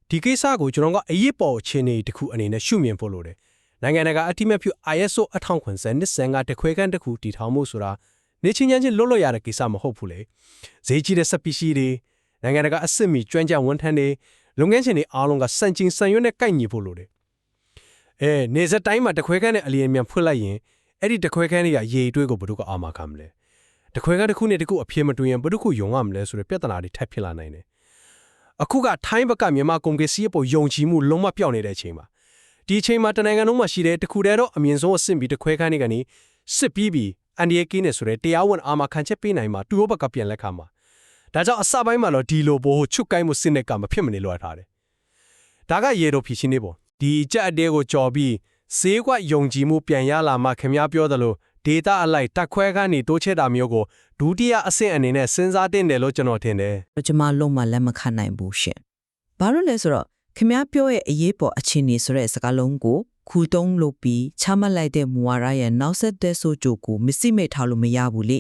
ဒီကိစ္စကိုကျွန်တော်ကအရေးပေါ်အခြေအနေတစ်ခုအနေနဲ့ရှုမြင်ဖို့လိုတယ်နိုင်ငံတကာအတိမတ်ပြု ISO အထောင်ခွန်စံနှစ်ဆန်ကတခွဲခန်းတစ်ခုတည်ထောင်မှုဆိုတာ နေချင်းချင်းချင်းလွတ်လွတ်ရတဲ့ကိစ္စမဟုတ်ဘူးလေဈေးကြီးတဲ့စပီရှိတွေနိုင်ငံတကာအစစ်မီကျွမ်းကျင်ဝန်ထမ်းတွေလုပ်ငန်းရှင်တွေအားလုံးကစံချင်းစံရွက်နဲ့ကိုက်ညီဖို့လိုတယ်အဲနေစတိုင်းမှာတခွဲခန်းနဲ့အလျင်မြန်ဖွင့်လိုက်ရင်အဲ့ဒီတခွဲခန်းတွေကရေတွေးကိုဘယ်သူကအာမခံမလဲတခွဲခန်းတစ်ခုနဲ့တစ်ခုအပြည့်မတူရင်ဘယ်သူကယုံရမလဲဆိုတဲ့ပြဿနာတွေထပ်ဖြစ်လာနိုင်တယ်အခုကထိုင်းဘက်ကမြန်မာကုန်ပစ္စည်းပေါ်ယုံကြည်မှုလုံးဝပျောက်နေတဲ့အချိန်မှာဒီအချိန်မှာတနိုင်ငံလုံးမှာရှိတဲ့တခုတည်းတော့အမြင့်ဆုံးအဆင့်ပြီးတခွဲခန်းတွေကနေစစ်ပြီးပြီး အန်ဒီယေကင်းနေဆိုတဲ့တရားဝင်အာမခံချက်ပေးနိုင်မှာသူတို့ဘက်ကပြန်လက်ခံမှာဒါကြောင့်အစပိုင်းမှာတော့ဒီလိုဘိုးချုပ်ကိုင်းမှုစစ်နဲ့ကမဖြစ်မနေလွှတ်ထားတယ်ဒါကရေတော့ဖြစ်ရှင်းနေပေါ့ဒီကြက်အတဲကိုကြော်ပြီးဈေးကွက်ယုံကြည်မှုပြန်ရလာမှခင်ဗျားပြောသလိုဒေတာအလိုက်တက်ခွဲကနေတိုးချဲ့တာမျိုးကိုဒုတိယအဆင့်အနေနဲ့စဉ်းစားတင်တယ်လို့ကျွန်တော်ထင်တယ်ကျမလုံးဝလက်မခံနိုင်ဘူးရှင်။ဘာလို့လဲဆိုတော့ခင်ဗျားပြောရဲ့အရေးပေါ်အခြေအနေဆိုတဲ့စကားလုံးကို ခုတုံးလုပ်ပြီးချမှတ်လိုက်တဲ့မူဝါဒရဲ့နောက်ဆက်တဲ့ဆိုကြကိုမစိမိတ်ထားလို့မရဘူးလေ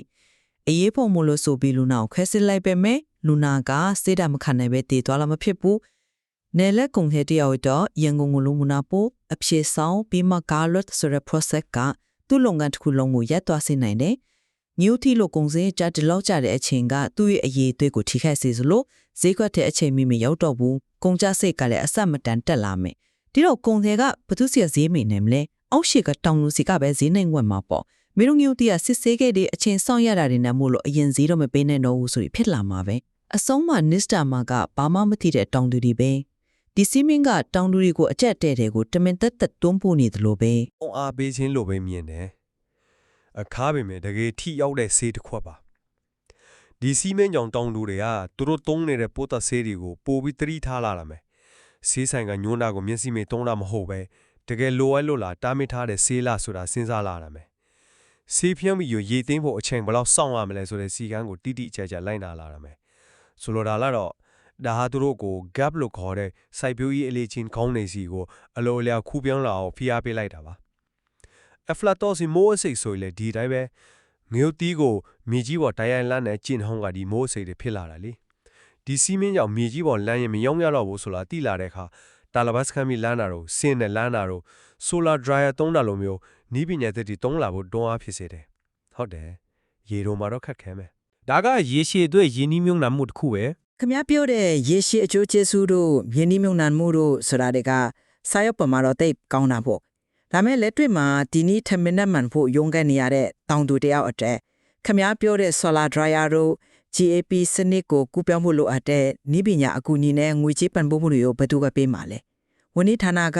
အရေးပေါ်မလို့ဆိုပြီးလူနာကိုခွဲစစ်လိုက်ပဲမဲ့လူနာကစေတာမခံနိုင်ပဲတည်သွားလာမဖြစ်ဘူးနယ်လက်ကုံထဲတယောက်တော့ရန်ကုန်ကလူမနာပို့အဖြေဆောင်ပြီးမှကာလွတ်ဆိုတဲ့ process ကသူ့လုပ်ငန်းတစ်ခုလုံးကိုရပ်သွားစေနိုင်တယ်ညူတီလိုကုံစင်းကြတလောက်ကြတဲ့အချိန်ကသူ့ရဲ့အရေးအသွေးကိုထိခိုက်စေစလို့ဈေးကွက်တဲ့အချိန်မိမရောက်တော့ဘူးကုန်ကြစိတ်ကလည်းအဆက်မတန်တက်လာမယ် ဒီတော့ကုံတွေကဘသူစီဈေးမိနေမလဲအောက်ရှိကတောင်လူစီကပဲဈေးနိုင်ွက်မှာပေါ့မင်းတို့ညူတီကစစ်ဆေးခဲ့တဲ့အချိန်ဆောင်ရတာတွေနဲ့မို့လို့အရင်ဈေးတော့မပေးနိုင်တော့ဘူးဆိုပြီးဖြစ်လာမှာပဲအဆုံးမှာနစ္စတာမာကဘာမှမသိတဲ့တောင်သူတွေပဲဒီစီမင်းကတောင်သူတွေကိုအကြက်တဲ့တဲ့ကိုတမင်သက်သက်တွန်းပို့နေသလိုပဲ။အုံအားပေးခြင်းလိုပဲမြင်တယ်။အခါပင်မဲ့တကယ်ထိရောက်တဲ့ဆေးတစ်ခွက်ပါ။ဒီစီမင်းကြောင့်တောင်းလူတွေကသူတို့သုံးနေတဲ့ပိုးသက်ဆေးတွေကိုပို့ပြီးတတိထားလာတာမယ်။ ဆေးဆိုင်ကညွှန်းတာကိုမျက်စိမေသုံးတာမဟုတ်ပဲတကယ်လိုအပ်လို့လားတားမစ်ထားတဲ့ဆေးလားဆိုတာစဉ်းစားလာတာမယ်။ဆေးဖြန့်ပြီးရေသိမ်းဖို့အချိန်ဘယ်လောက်စောင့်ရမလဲဆိုတဲ့စီကန်းကိုတိတိကျကျလိုက်နာလာတာမယ်။ဆိုလိုတာကတော့ဒါဟာသူတို့ကို gap လို့ခေါ်တဲ့စိုက်ပျိုးရေးအလေးချင်းခေါင်းနေစီကိုအလိုအလျောက်ခူးပြောင်းလာအောင်ဖိအားပေးလိုက်တာပါအဖလာတိုစီမိုးအစိတ်ဆိုရင်လေဒီတိုင်းပဲငရုတ်တီးကိုမြေကြီးပေါ်တိုင်ရိုင်လန်းနဲ့ကျင်ဟောင်းကဒီမိုးအစိတ်တွေဖြစ်လာတာလေ ဒီစီမင်းကြောင့်မြေကြီးပေါ်လမ်းရင်မယောင်းရတော့ဘူးဆိုတာသိလာတဲ့အခါတာလဘတ်စခမ်းမီလန်းတာတို့ဆင်းနဲ့လန်းတာတို့ဆိုလာဒရိုင်ယာသုံးတာလိုမျိုးနီးပညာသစ်တွေသုံးလာဖို့တွန်းအားဖြစ်စေတယ်ဟုတ်တယ်ရေတော်မှာတော့ခက်ခဲမယ်ဒါကရေရှည်အတွက်ရင်းနှီးမြှုပ်နှံမှုတစ်ခုပဲခမပြောတဲ့ရေရှည်အကျိုးကျေးဇူးတို့ယင်းနှိမုံနှံမှုတို့ဆိုတာတွေကစာရုပ်ပမာတော့တိတ်ကောင်းတာပေါ့ဒါမဲ့လက်တွေ့မှာဒီနေ့ထမင်းနဲ့မှန်ဖို့ရုန်းကန်နေရတဲ့တောင်သူတယောက်အတက်ခမပြောတဲ့ solar dryer တို့ GAP စနစ်ကိုကူပြောင်းဖို့လိုအပ်တဲ့နိပညာအကူအညီနဲ့ငွေကြေးပံ့ပိုးမှုတွေကိုဘယ်သူကပေးမှာလဲဝန်ကြီးဌာနက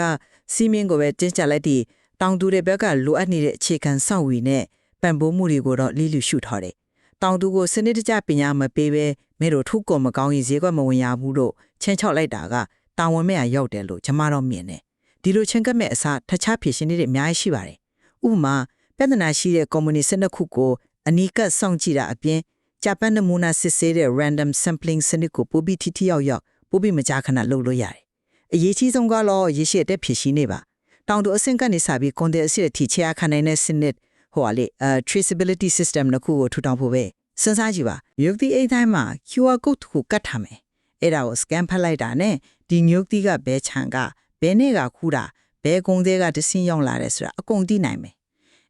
စီမင်းကိုပဲတင်းကြပ်လိုက်သည့်တောင်သူတွေဘက်ကလိုအပ်နေတဲ့အခြေခံစောင့်ဝီနဲ့ပံ့ပိုးမှုတွေကိုတော့လိလူရှုထားတယ်တောင်သူကိုစနစ်တကျပညာမပေးဘဲမဲတို့ထုတ်ကုန်မကောင်းရင်ဈေးကွက်မဝင်ရဘူးလို့ချင်းချောက်လိုက်တာကတာဝန်မဲ့အရောက်တယ်လို့ကျွန်မတော့မြင်တယ်ဒီလိုချင်းကပ်မဲ့အစားတခြားဖြည့်ရှင်တွေအများကြီးရှိပါတယ်ဥပမာပြဿနာရှိတဲ့ကွန်မြူနီစနစ်ခုကိုအနီးကပ်စောင့်ကြည့်တာအပြင် ဂျပန်နမူနာစစ်ဆေးတဲ့ random sampling စနစ်ကိုပိုပြီးထိထိရောက်ရောက်ပိုပြီးမကြာခဏလုပ်လို့ရတယ်အရေးကြီးဆုံးကတော့ရေရှည်အသက်ဖြည့်ရှင်နေပါတောင်သူအဆင့်ကနေစပြီးကွန်တဲ့အဆင့်အထိချရခံနိုင်တဲ့စနစ်ဟိုဟာလေအဲ traceability system နှစ်ခုကိုထူထောင်ဖို့ပဲစဉ်းစားကြည့်ပါမြုပ်သီးအိတ်တိုင်းမှာ QR code ကိုကတ်ထားမယ်အဲ့ဒါကို scan ဖတ်လိုက်တာနဲ့ဒီမြုပ်သီးကဘဲချံကဘဲနဲ့ကခူးတာဘဲကုံသေးကတဆင်းရောက်လာတယ်ဆိုတာအကုန်သိနိုင်မယ်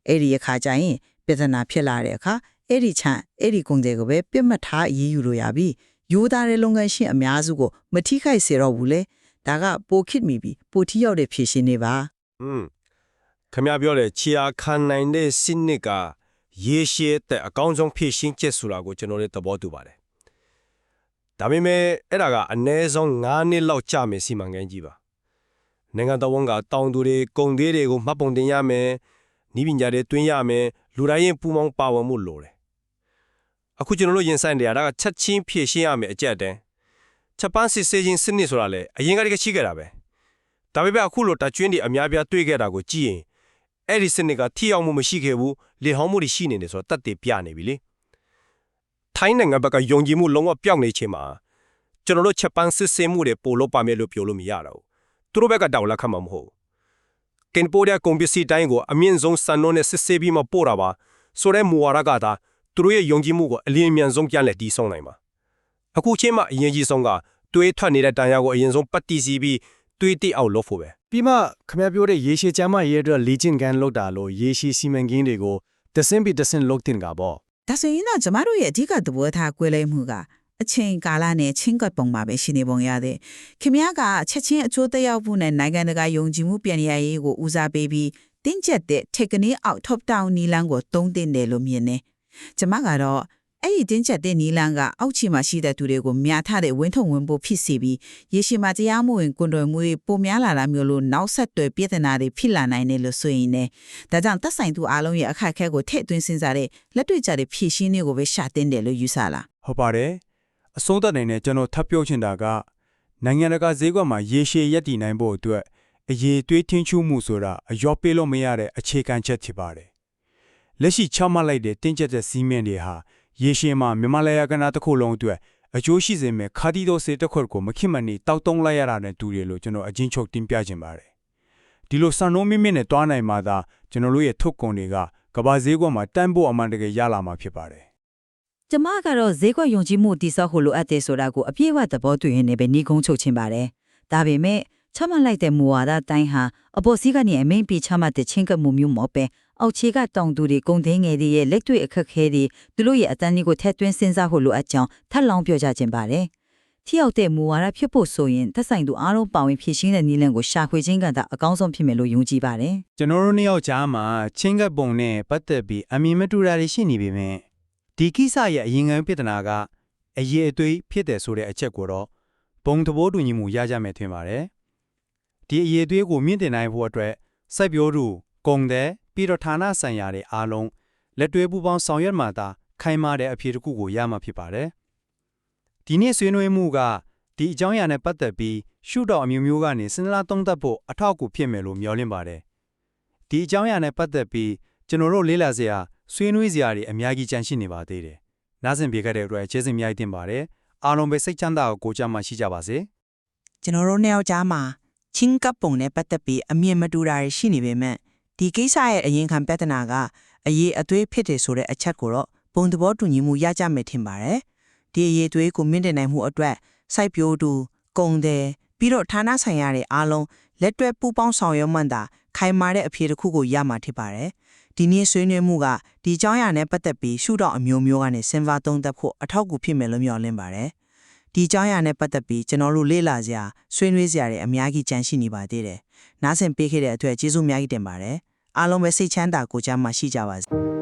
အဲ့ဒီအခါကျရင်ပြဿနာဖြစ်လာတဲ့အခါ အဲ့ဒီချံအဲ့ဒီကုံသေးကိုပဲပြတ်မှတ်ထားအရေးယူလို့ရပြီယူသားတဲ့လုပ်ငန်းရှင်အများစုကိုမထိခိုက်စေတော့ဘူးလေဒါကပိုခစ်မိပြီပိုထိရောက်တဲ့ဖြည့်ရှင်နေပါอืมခမပြောတဲ့ချီယာခံနိုင်တဲ့စနစ်ကရေရှည်တဲ့အကောင်းဆုံးဖြည့်ရှင်းချက်ဆိုတာကိုကျွန်တော်တို့သဘောတူပါတယ်။ဒါပေမဲ့အဲ့ဒါကအနည်းဆုံး9နှစ်လောက်ကြာမယ်စီမံကိန်းကြီးပါ။နိုင်ငံတော်ဝန်ကတောင်သူတွေကုန်သေးတွေကိုမှတ်ပုံတင်ရမယ်။ဤပညာတွေတွင်းရမယ်။လူတိုင်းရင်ပူမောင်းပါဝင်မှုလိုတယ်။ အခုကျွန်တော်တို့ရင်ဆိုင်နေရတာကချက်ချင်းဖြည့်ရှင်းရမယ်အကြက်တန်း။ချက်ပန်းစစ်ဆေးခြင်းစနစ်ဆိုတာလေအရင်ကတည်းကရှိခဲ့တာပဲ။ဒါပေမဲ့အခုလိုတကျွင်းတွေအများပြားတွေ့ခဲ့တာကိုကြည့်ရင်အဲ့ဒီစနစ်ကထိရောက်မှုမရှိခဲ့ဘူးလေဟောင်းမှုတွေရှိနေတယ်ဆိုတော့တက်တည်ပြနေပြီလေထိုင်းနိုင်ငံဘက်ကယုံကြည်မှုလုံးဝပျောက်နေချိန်မှာကျွန်တော်တို့ချက်ပန်းစစ်ဆေးမှုတွေပို့လို့ပါမယ်လို့ပြောလို့မရတော့ဘူးသူတို့ဘက်ကတောက်လက်ခံမှာမဟုတ်ကင်ပိုဒီယာကွန်ပစ္စည်းတိုင်းကိုအမြင့်ဆုံးစံနှုန်းနဲ့စစ်ဆေးပြီးမှပို့တာပါဆိုတဲ့မူဝါဒကသာ သူတို့ရဲ့ယုံကြည်မှုကိုအလင်းအမြန်ဆုံးပြန်လည်တည်ဆောက်နိုင်ပါအခုချိန်မှာအရင်ကြီးဆုံးကတွေးထွက်နေတဲ့တန်ရာကိုအရင်ဆုံးပတ်တီးစီပြီးတွေးတိအောင်လုပ်ဖို့ပဲပြီးမှခမပြောတဲ့ရေရှည်ချမ်းမရေးအတွက်လေ့ကျင့်ခန်းလုပ်တာလို့ရေရှည်စီမံကိန်းတွေကိုတဆင့်ပြီးတဆင့်လုပ်တင်ကြပေါ့ဒါဆိုရင်တော့ကျမတို့ရဲ့အဓိကသဘောထားကွဲလွဲမှုကအချိန်ကာလနဲ့ချင်းကပ်ပုံမှာပဲရှိနေပုံရတယ်။ခင်ဗျားကချက်ချင်းအကျိုးသက်ရောက်မှုနဲ့နိုင်ငံတကာယုံကြည်မှုပြန်ရရေးကိုဦးစားပေးပြီးတင်းကျပ်တဲ့ technique out top down နီလန်းကိုသုံးတင်တယ်လို့မြင်နေ။ ကျမကတော့အဲ့ဒီတင်းကျပ်တဲ့နီလန်းကအောက်ခြေမှာရှိတဲ့သူတွေကိုမြားထားတဲ့ဝင်းထုံဝင်းပို့ဖြစ်စီပြီးရေရှည်မှာတရားမှုဝင်ကွန်တော်မှုတွေပုံများလာတာမျိုးလို့နောက်ဆက်တွဲပြဿနာတွေဖြစ်လာနိုင်တယ်လို့ဆိုရင်ねဒါကြောင့်သက်ဆိုင်သူအားလုံးရဲ့အခက်အခဲကိုထည့်သွင်းစဉ်းစားတဲ့လက်တွေ့ကြတဲ့ဖြည့်ရှင်းတွေကိုပဲရှာတင်တယ်လို့ယူဆလားဟုတ်ပါတယ်အဆုံးသတ်နိုင်တဲ့ကျွန်တော်ထပ်ပြောချင်တာကနိုင်ငံတကာဈေးကွက်မှာရေရှည်ရပ်တည်နိုင်ဖို့အတွက်အရေးသွေးထင်းချူးမှုဆိုတာအယောပေးလို့မရတဲ့အခြေခံချက်ဖြစ်ပါတယ် လက်ရှိချမှတ်လိုက်တဲ့တင်းကျပ်တဲ့စီးမင်းတွေဟာရေရှည်မှာမြန်မာလယ်ယာကဏ္ဍတစ်ခုလုံးအတွက်အကျိုးရှိစေမယ့်ခါတီတိုစေတစ်ခွက်ကိုမခင်မနေတောက်တုံးလိုက်ရတာနဲ့တူတယ်လို့ကျွန်တော်အချင်းချုပ်တင်ပြခြင်းပါတယ်ဒီလိုစံနှုန်းမြင့်မြင့်နဲ့တွားနိုင်မှသာကျွန်တော်တို့ရဲ့ထုတ်ကုန်တွေကကဘာဈေးကွက်မှာတန်းဖို့အမှန်တကယ်ရလာမှာဖြစ်ပါတယ်ကျမကတော့ဈေးကွက်ယုံကြည်မှုတိစောက်ဖို့လိုအပ်တယ်ဆိုတာကိုအပြည့်အဝသဘောတူရင်းနဲ့ပဲနှီးကုန်းချုပ်ချင်းပါတယ်။ဒါပေမဲ့ချမှတ်လိုက်တဲ့မူဝါဒတိုင်းဟာအပေါ်စီးကနေအမိန်ပြချမှတ်တဲ့ချင်းကပ်မှုမျိုးမဟုတ်ပဲ အောက်ခြေကတောင်သူတွေကုန်သိန်းငယ်တွေရဲ့လက်တွေ့အခက်အခဲတွေသူတို့ရဲ့အတန်းလေးကိုထည့်သွင်းစဉ်းစားဖို့လိုအပ်ကြောင်းထပ်လောင်းပြောကြခြင်းပါတယ်။ထိရောက်တဲ့မူဝါဒဖြစ်ဖို့ဆိုရင်သက်ဆိုင်သူအားလုံးပါဝင်ဖြည့်ရှင်းတဲ့နည်းလမ်းကိုရှာဖွေခြင်းကသာအကောင်းဆုံးဖြစ်မယ်လို့ယုံကြည်ပါတယ်။ကျွန်တော်တို့နှစ်ယောက်ကြားမှာချင်းကပ်ပုံနဲ့ပတ်သက်ပြီးအမြင်မတူတာတွေရှိနေပေမဲ့ဒီကိစ္စရဲ့အရင်ခံပြဿနာကအရေးအသွေးဖြစ်တယ်ဆိုတဲ့အချက်ကိုတော့ဘုံသဘောတူညီမှုရကြမယ်ထင်ပါတယ်ဒီအရေးအသွေးကိုမြင့်တင်နိုင်ဖို့အတွက်စိုက်ပျိုးသူကုန်တဲ့ ပြီးတော့ဌာနဆိုင်ရာတွေအားလုံးလက်တွဲပူးပေါင်းဆောင်ရွက်မှသာခိုင်မာတဲ့အဖြေတစ်ခုကိုရမှာဖြစ်ပါတယ်ဒီနေ့ဆွေးနွေးမှုကဒီအကြောင်းအရာနဲ့ပတ်သက်ပြီးရှုထောင့်အမျိုးမျိုးကနေစဉ်းစားသုံးသပ်ဖို့အထောက်အကူဖြစ်မယ်လို့မျှော်လင့်ပါတယ်ဒီအကြောင်းအရာနဲ့ပတ်သက်ပြီးကျွန်တော်တို့လေ့လာစရာဆွေးနွေးစရာတွေအများကြီးကြန့်ရှိနေပါသေးတယ်။နားဆင်ပေးခဲ့တဲ့အတွက်ကျေးဇူးအများကြီးတင်ပါတယ်။အားလုံးပဲစိတ်ချမ်းသာကိုကိုယ်ကြမ်းမှရှိကြပါစေကျွန်တော်တို့နှစ်ယောက်ကြားမှာချင်းကပ်ပုံနဲ့ပတ်သက်ပြီးအမြင်မတူတာတွေရှိနေပေမဲ့ ဒီကိစ္စရဲ့အရင်ခံပြဿနာကအရေးအသွေးဖြစ်တယ်ဆိုတဲ့အချက်ကိုတော့ပုံသဘောတူညီမှုရကြမယ်ထင်ပါတယ်ဒီအရေးအသွေးကိုမြင့်တင်နိုင်မှုအတွက်စိုက်ပျိုးသူကုန်တယ်ပြီးတော့ဌာနဆိုင်ရာတွေအားလုံးလက်တွဲပူးပေါင်းဆောင်ရွက်မှန်တာခိုင်မာတဲ့အဖြေတစ်ခုကိုရမှာဖြစ်ပါတယ်ဒီနေ့ဆွေးနွေးမှုကဒီအကြောင်းအရာနဲ့ပတ်သက်ပြီးရှုထောင့်အမျိုးမျိုးကနေစဉ်းစားသုံးသပ်ဖို့အထောက်အကူဖြစ်မယ်လို့မျှော်လင့်ပါတယ် ဒီအကြောင်းအရာနဲ့ပတ်သက်ပြီးကျွန်တော်တို့လေ့လာစရာဆွေးနွေးစရာတွေအများကြီးကြန့်ရှိနေပါသေးတယ်။နားဆင်ပေးခဲ့တဲ့အတွက်ကျေးဇူးအများကြီးတင်ပါတယ်။အားလုံးပဲစိတ်ချမ်းသာကိုယ်ကျန်းမာရှိကြပါစေ။